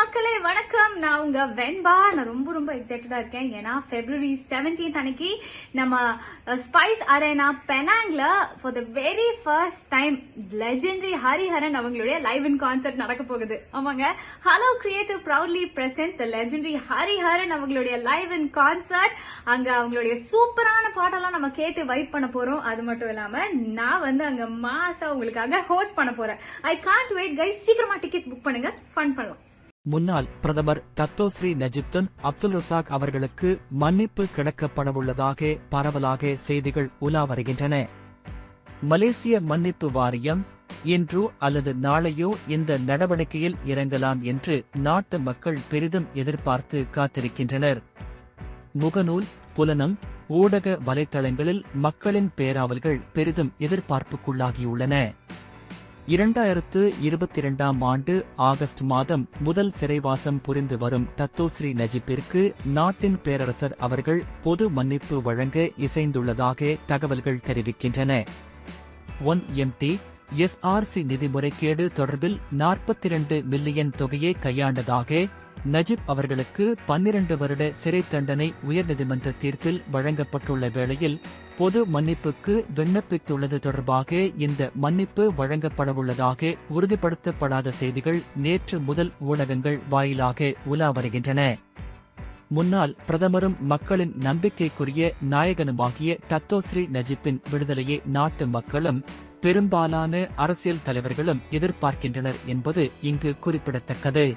மக்களே வணக்கம். நான் உங்க வெண்பா. நான் ரொம்ப ரொம்ப எக்ஸைட்டடா இருக்கேன். ஏன்னா பிப்ரவரி 17th அன்னைக்கு நம்ம spice arena பெனாங்ல for the very first time legendary Hariharan அவங்களுடைய லைவ் இன் கான்சர்ட் நடக்க போகுது. ஆமாங்க. Hello creative proudly presents the legendary Hariharan அவங்களுடைய லைவ் இன் கான்சர்ட் அங்க அவங்களுடைய சூப்பரான பாட்டெல்லாம் நம்ம கேட்டு வைப் பண்ண போறோம். அது மட்டும் இல்லாம நான் வந்து அங்க மாசா உங்களுக்காக ஹோஸ்ட் பண்ண போறேன். ஐ காண்ட் வெயிட் கைஸ் சீக்கிரமா டிக்கெட்ஸ் புக் பண்ணுங்க. ஃபன் பண்ணலாம். முன்னாள் பிரதமர் தத்தோஸ்ரீ நஜிப்துன் அப்துல் ரசாக் அவர்களுக்கு மன்னிப்பு கிடக்கப்படவுள்ளதாக பரவலாக செய்திகள் உலா வருகின்றன. மலேசிய மன்னிப்பு வாரியம் இன்றோ அல்லது நாளையோ இந்த நடவடிக்கையில் இறங்கலாம் என்று நாட்டு மக்கள் பெரிதும் எதிர்பார்த்து காத்திருக்கின்றனர். முகநூல் புலனம் ஊடக வலைத்தளங்களில் மக்களின் பேராவல்கள் பெரிதும் எதிர்பார்ப்புக்குள்ளாகியுள்ளன. இரண்டாயிரத்து இருபத்தி இரண்டாம் ஆண்டு ஆகஸ்ட் மாதம் முதல் சிறைவாசம் புரிந்து வரும் தத்தோஸ்ரீ நஜிப்பிற்கு நாட்டின் பேரரசர் அவர்கள் பொது மன்னிப்பு வழங்க இசைந்துள்ளதாக தகவல்கள் தெரிவிக்கின்றன. ஒன் எம்டி எஸ்ஆர்சி நிதி முறைகேடு தொடர்பில் நாற்பத்தி இரண்டு மில்லியன் தொகையை கையாண்டதாக நஜிப் அவர்களுக்கு பன்னிரண்டு வருட சிறை தண்டனை உயர்நீதிமன்ற தீர்ப்பில் வழங்கப்பட்டுள்ள வேளையில் பொது மன்னிப்புக்கு விண்ணப்பித்துள்ளது தொடர்பாக இந்த மன்னிப்பு வழங்கப்படவுள்ளதாக உறுதிப்படுத்தப்படாத செய்திகள் நேற்று முதல் ஊடகங்கள் வாயிலாக உலா வருகின்றன முன்னாள் பிரதமரும் மக்களின் நம்பிக்கைக்குரிய நாயகனுமாகிய தத்தோஸ்ரீ நஜிப்பின் விடுதலையை நாட்டு மக்களும் பெரும்பாலான அரசியல் தலைவர்களும் எதிர்பார்க்கின்றனர் என்பது இங்கு குறிப்பிடத்தக்கது.